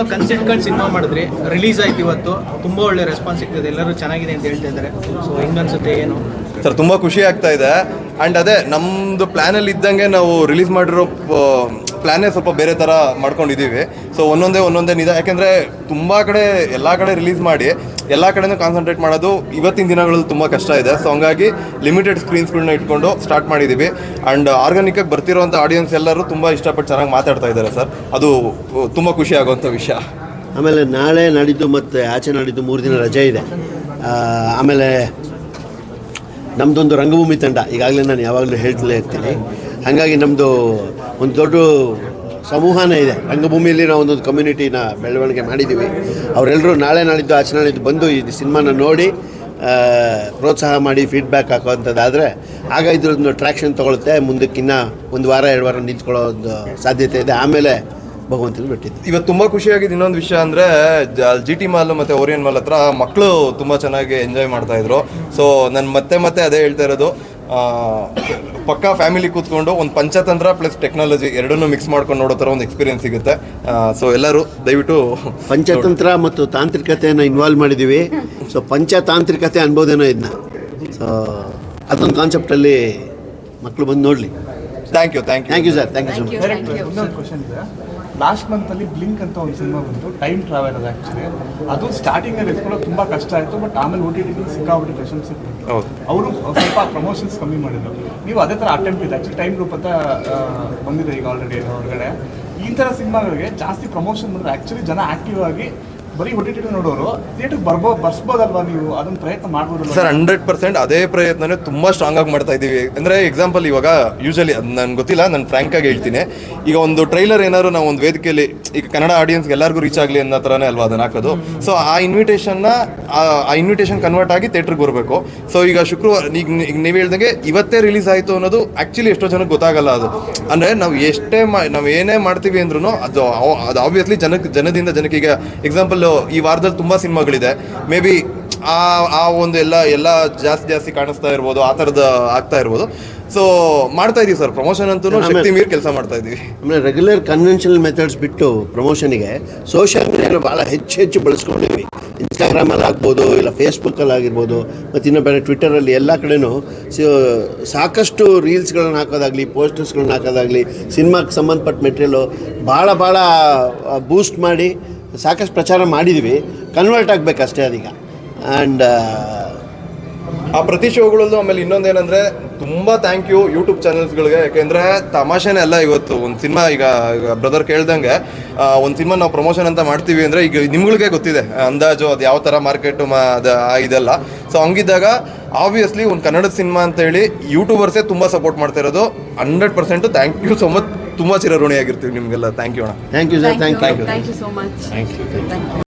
ತುಂಬಾ ಕನ್ಸಿಟ್ಕೊಂಡು ಸಿನಿಮಾ ಮಾಡಿದ್ರಿ. ರಿಲೀಸ್ ಆಯ್ತು ಇವತ್ತು. ತುಂಬ ಒಳ್ಳೆ ರೆಸ್ಪಾನ್ಸ್ ಸಿಗ್ತದೆ ಎಲ್ಲರೂ ಚೆನ್ನಾಗಿದೆ ಅಂತ ಹೇಳ್ತಾ ಇದ್ದಾರೆ. ಸೊ ಹೆಂಗನ್ಸುತ್ತೆ ಏನು? ಸರ್ ತುಂಬ ಖುಷಿ ಆಗ್ತಾ ಇದೆ. ಆ್ಯಂಡ್ ಅದೇ ನಮ್ಮದು ಪ್ಲ್ಯಾನಲ್ಲಿ ಇದ್ದಂಗೆ ನಾವು ರಿಲೀಸ್ ಮಾಡಿರೋ ಪ್ಲ್ಯಾನೇ ಸ್ವಲ್ಪ ಬೇರೆ ಥರ ಮಾಡ್ಕೊಂಡಿದ್ದೀವಿ. ಸೊ ಒಂದೊಂದೇ ಒಂದೊಂದೇ ನಿಧ ಯಾಕೆಂದರೆ ತುಂಬ ಕಡೆ ಎಲ್ಲ ಕಡೆ ರಿಲೀಸ್ ಮಾಡಿ ಎಲ್ಲ ಕಡೆನೂ ಕಾನ್ಸಂಟ್ರೇಟ್ ಮಾಡೋದು ಇವತ್ತಿನ ದಿನಗಳಲ್ಲಿ ತುಂಬ ಕಷ್ಟ ಇದೆ. ಸೊ ಹಂಗಾಗಿ ಲಿಮಿಟೆಡ್ ಸ್ಕ್ರೀನ್ಸ್ಗಳನ್ನ ಇಟ್ಕೊಂಡು ಸ್ಟಾರ್ಟ್ ಮಾಡಿದ್ದೀವಿ. ಆ್ಯಂಡ್ ಆರ್ಗಾನಿಕಾಗಿ ಬರ್ತಿರೋಂಥ ಆಡಿಯನ್ಸ್ ಎಲ್ಲರೂ ತುಂಬ ಇಷ್ಟಪಟ್ಟು ಚೆನ್ನಾಗಿ ಮಾತಾಡ್ತಾ ಇದ್ದಾರೆ ಸರ್. ಅದು ತುಂಬ ಖುಷಿ ಆಗುವಂಥ ವಿಷಯ. ಆಮೇಲೆ ನಾಳೆ ನಾಡಿದ್ದು ಮತ್ತು ಆಚೆ ನಾಡಿದ್ದು ಮೂರು ದಿನ ರಜೆ ಇದೆ. ಆಮೇಲೆ ನಮ್ಮದೊಂದು ರಂಗಭೂಮಿ ತಂಡ. ಈಗಾಗಲೇ ನಾನು ಯಾವಾಗಲೂ ಹೇಳ್ತಲೇ ಇರ್ತೀನಿ. ಹಾಗಾಗಿ ನಮ್ಮದು ಒಂದು ದೊಡ್ಡ ಸಮೂಹನೇ ಇದೆ. ರಂಗಭೂಮಿಯಲ್ಲಿ ನಾವು ಒಂದೊಂದು ಕಮ್ಯುನಿಟಿನ ಬೆಳವಣಿಗೆ ಮಾಡಿದ್ದೀವಿ ಅವರೆಲ್ಲರೂ ನಾಳೆ ನಾಳಿದ್ದು, ಆಚೆ ನಾಳಿದ್ದು ಬಂದು ಈ ಸಿನಿಮಾನ ನೋಡಿ ಪ್ರೋತ್ಸಾಹ ಮಾಡಿ ಫೀಡ್ಬ್ಯಾಕ್ ಹಾಕೋವಂಥದ್ದಾದರೆ ಆಗ ಇದ್ರದ್ದು ಟ್ರ್ಯಾಕ್ಷನ್ ತೊಗೊಳುತ್ತೆ. ಮುಂದಕ್ಕಿನ್ನ ಒಂದು ವಾರ, ಎರಡು ವಾರ ನಿಂತ್ಕೊಳ್ಳೋ ಒಂದು ಸಾಧ್ಯತೆ ಇದೆ. ಆಮೇಲೆ ಭಗವಂತನ ಬಿಟ್ಟಿದ್ದು ಇವತ್ತು ತುಂಬ ಖುಷಿಯಾಗಿದ್ದು ಇನ್ನೊಂದು ವಿಷಯ ಅಂದ್ರೆ, ಜಿ ಟಿ ಮಾಲ್ ಮತ್ತು ಓರಿಯನ್ ಮಾಲ್ ಹತ್ರ ಮಕ್ಕಳು ತುಂಬ ಚೆನ್ನಾಗಿ ಎಂಜಾಯ್ ಮಾಡ್ತಾ ಇದ್ರು. ಸೊ ನಾನು ಮತ್ತೆ ಮತ್ತೆ ಅದೇ ಹೇಳ್ತಾ ಇರೋದು. ಪಕ್ಕಾ ಫ್ಯಾಮಿಲಿ ಕೂತ್ಕೊಂಡು ಒಂದು ಪಂಚತಂತ್ರ ಪ್ಲಸ್ ಟೆಕ್ನಾಲಜಿ ಎರಡನ್ನೂ ಮಿಕ್ಸ್ ಮಾಡ್ಕೊಂಡು ನೋಡೋ ಥರ ಒಂದು ಎಕ್ಸ್ಪೀರಿಯನ್ಸ್ ಸಿಗುತ್ತೆ. ಸೊ ಎಲ್ಲರೂ ದಯವಿಟ್ಟು ಪಂಚತಂತ್ರ ಮತ್ತು ತಾಂತ್ರಿಕತೆಯನ್ನು ಇನ್ವಾಲ್ವ್ ಮಾಡಿದ್ದೀವಿ ಸೊ ಪಂಚತಾಂತ್ರಿಕತೆ ಅನ್ಬೋದೇನೋ ಇದನ್ನ ಸೊ ಅದೊಂದು ಕಾನ್ಸೆಪ್ಟಲ್ಲಿ ಮಕ್ಕಳು ಬಂದು ನೋಡಲಿ. Thank you thank you thank you sir thank you so much ಇನ್ನೊಂದು ಕ್ವಶನ್ ಇದೆ. ಲಾಸ್ಟ್ ಮಂತಲ್ಲಿ ಅಲ್ಲಿ ಬ್ಲಿಂಕ್ ಅಂತ ಒಂದು ಸಿನಿಮಾ ಬಂತು. ಟೈಮ್ ಟ್ರಾವೆಲ್ ಅದು ಆ್ಯಕ್ಚುಲಿ ಅದು ಸ್ಟಾರ್ಟಿಂಗಲ್ಲಿ ಅಲ್ಲಿ ತುಂಬ ಕಷ್ಟ ಆಯಿತು ಬಟ್ ಆಮೇಲೆ ಓ ಟಿ ಟಿ ಸಿಕ್ಕಾಬಿಟ್ಟು ಪ್ರಶಂಸೆ ಅವರು ಸ್ವಲ್ಪ ಪ್ರಮೋಷನ್ಸ್ ಕಮ್ಮಿ ಮಾಡಿದ್ರು. ನೀವು ಅದೇ ಥರ ಅಟೆಂಪ್ಟ್ ಇದೆ. ಆ್ಯಕ್ಚುಲಿ ಟೈಮ್ ರೂಪ ಅಂತ ಬಂದಿದೆ ಈಗ ಆಲ್ರೆಡಿ ಹೊರಗಡೆ. ಈ ಥರ ಸಿನಿಮಾಗಳಿಗೆ ಜಾಸ್ತಿ ಪ್ರಮೋಷನ್ ಮಾಡಿದ್ರೆ ಆ್ಯಕ್ಚುಲಿ ಜನ ಆ್ಯಕ್ಟಿವ್ ಆಗಿ ಬರೀ ನೋಡೋರು ಥಿಯೇಟರ್ ಬರ್ಬೋ, ಬರ್ಸ್ಬೋದಲ್ವಾ ನೀವು? ಅದನ್ನ ಪ್ರಯತ್ನ ಮಾಡ್ಬೋದು ಸರ್ ಹಂಡ್ರೆಡ್ ಪರ್ಸೆಂಟ್ ಅದೇ ಪ್ರಯತ್ನನೇ ತುಂಬ ಸ್ಟ್ರಾಂಗ್ ಆಗಿ ಮಾಡ್ತಾ ಇದ್ದೀವಿ. ಅಂದರೆ ಎಕ್ಸಾಂಪಲ್ ಇವಾಗ ಯೂಶಲಿ ಅದು ನನಗೆ ಗೊತ್ತಿಲ್ಲ, ನಾನು ಫ್ರ್ಯಾಂಕ್ ಆಗಿ ಹೇಳ್ತೀನಿ. ಈಗ ಒಂದು ಟ್ರೈಲರ್ ಏನಾದ್ರು ನಾವು ಒಂದು ವೇದಿಕೆಯಲ್ಲಿ ಈಗ ಕನ್ನಡ ಆಡಿಯನ್ಸ್ ಎಲ್ಲರಿಗೂ ರೀಚ್ ಆಗಲಿ ಅನ್ನೋ ಥರನೇ ಅಲ್ವಾ ಅದನ್ನ ಹಾಕೋದು? ಸೊ ಆ ಇನ್ವಿಟೇಷನ್ನ ಆ ಇನ್ವಿಟೇಷನ್ ಕನ್ವರ್ಟ್ ಆಗಿ ಥಿಯೇಟ್ರಿಗೆ ಬರಬೇಕು. ಸೊ ಈಗ ಶುಕ್ರವಾರ, ಈಗ ಈಗ ನೀವು ಹೇಳ್ದಂಗೆ ಇವತ್ತೇ ರಿಲೀಸ್ ಆಯಿತು ಅನ್ನೋದು ಆ್ಯಕ್ಚುಲಿ ಎಷ್ಟೋ ಜನಕ್ಕೆ ಗೊತ್ತಾಗಲ್ಲ ಅದು. ಅಂದರೆ ನಾವು ಎಷ್ಟೇ ಮಾ, ನಾವು ಏನೇ ಮಾಡ್ತೀವಿ ಅಂದ್ರೂ ಅದು ಅದು ಆಬ್ವಿಯಸ್ಲಿ ಜನಕ್ಕೆ ಜನದಿಂದ ಜನಕ್ಕೆ ಈಗ ಎಕ್ಸಾಂಪಲ್ ಈ ವಾರದಲ್ಲಿ ತುಂಬ ಸಿನಿಮಾಗಳಿದೆ. ಮೇ ಬಿ ಆ ಆ ಒಂದು ಎಲ್ಲ ಎಲ್ಲ ಜಾಸ್ತಿ ಜಾಸ್ತಿ ಕಾಣಿಸ್ತಾ ಇರ್ಬೋದು ಆ ಥರದ ಆಗ್ತಾ ಇರ್ಬೋದು. ಸೊ ಮಾಡ್ತಾ ಇದೀವಿ ಸರ್ ಪ್ರಮೋಷನ್ ಅಂತೂ ಶಕ್ತಿ ಮೀರಿ ಕೆಲಸ ಮಾಡ್ತಾ ಇದೀವಿ. ಆಮೇಲೆ ರೆಗ್ಯುಲರ್ ಕನ್ವೆನ್ಷನಲ್ ಮೆಥಡ್ಸ್ ಬಿಟ್ಟು ಪ್ರಮೋಷನಿಗೆ ಸೋಷಿಯಲ್ ಮೀಡಿಯಾನ ಭಾಳ ಹೆಚ್ಚು ಹೆಚ್ಚು ಬಳಸ್ಕೊಂಡಿದ್ವಿ. ಇನ್ಸ್ಟಾಗ್ರಾಮಲ್ಲಿ ಆಗ್ಬೋದು ಇಲ್ಲ ಫೇಸ್ಬುಕ್ಕಲ್ಲಿ ಆಗಿರ್ಬೋದು ಮತ್ತು ಇನ್ನು ಬೇರೆ ಟ್ವಿಟ್ಟರಲ್ಲಿ ಎಲ್ಲ ಕಡೆನೂ ಸಾಕಷ್ಟು ರೀಲ್ಸ್ಗಳನ್ನ ಹಾಕೋದಾಗಲಿ ಪೋಸ್ಟರ್ಸ್ಗಳನ್ನ ಹಾಕೋದಾಗಲಿ ಸಿನಿಮಾಕ್ಕೆ ಸಂಬಂಧಪಟ್ಟ ಮೆಟೀರಿಯಲು ಭಾಳ ಭಾಳ ಬೂಸ್ಟ್ ಮಾಡಿ ಸಾಕಷ್ಟು ಪ್ರಚಾರ ಮಾಡಿದ್ವಿ. ಕನ್ವರ್ಟ್ ಆಗಬೇಕಷ್ಟೇ ಅದೀಗ. ಆ್ಯಂಡ್ ಆ ಪ್ರತಿ ಶೋಗಳಲ್ಲೂ ಆಮೇಲೆ ಇನ್ನೊಂದೇನಂದ್ರೆ ತುಂಬಾ ಥ್ಯಾಂಕ್ ಯು ಯೂಟ್ಯೂಬ್ ಚಾನೆಲ್ಸ್ಗಳಿಗೆ ಯಾಕೆಂದ್ರೆ ತಮಾಷೆನೇ ಅಲ್ಲ ಇವತ್ತು. ಒಂದು ಸಿನಿಮಾ ಈಗ ಬ್ರದರ್ ಕೇಳ್ದಂಗೆ ಒಂದು ಸಿನಿಮಾ ನಾವು ಪ್ರಮೋಷನ್ ಅಂತ ಮಾಡ್ತೀವಿ ಅಂದರೆ ಈಗ ನಿಮ್ಗಳಿಗೆ ಗೊತ್ತಿದೆ. ಅಂದಾಜು ಅದು ಯಾವ ಥರ ಮಾರ್ಕೆಟು ಮಾ ಇದೆಲ್ಲ. ಸೊ ಹಂಗಿದ್ದಾಗ ಆಬ್ವಿಯಸ್ಲಿ ಒಂದು ಕನ್ನಡದ ಸಿನಿಮಾ ಅಂತ ಹೇಳಿ ಯೂಟ್ಯೂಬರ್ಸೇ ತುಂಬ ಸಪೋರ್ಟ್ ಮಾಡ್ತಾ ಇರೋದು. Hundred percent thank you so much ತುಂಬ ಚಿರಋಣಿಯಾಗಿರ್ತೀವಿ ನಿಮಗೆಲ್ಲ. ಥ್ಯಾಂಕ್ ಯು ಅಣ್ಣ. Thank you sir thank you thank you so much thank you